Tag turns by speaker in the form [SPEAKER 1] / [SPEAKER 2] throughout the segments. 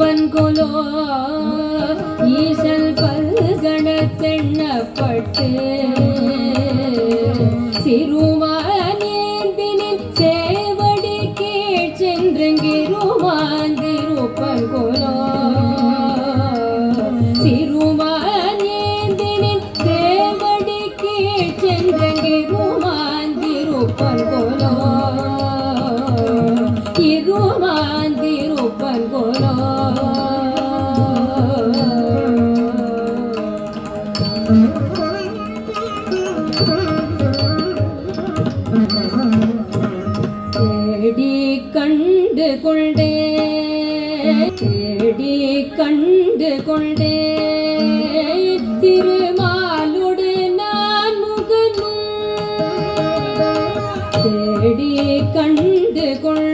[SPEAKER 1] இருப்பன் கொலோ ஈசல் பல்கணத்தெண்ணப்பட்டு சிறுமானேந்தினின் சேவடி கீழ் சென்றங்கிருமாந்திருப்பன் கொலோ. கொண்டே தேடி கண்டு கொண்டே திருமாலுடு நான் முகனும். தேடி கண்டு கொண்டே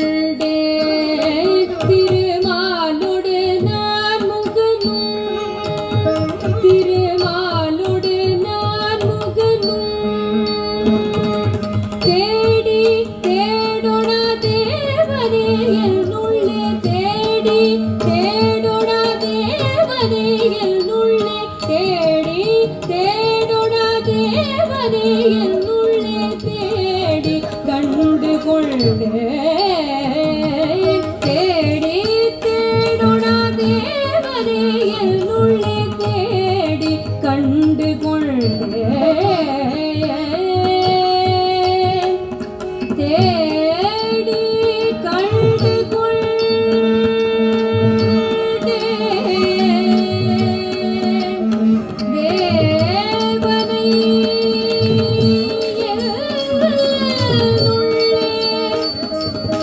[SPEAKER 1] എന്നുള്ളേ തേടി കണ്ടുകൊള്ളേ.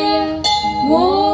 [SPEAKER 1] Yeah. Whoa.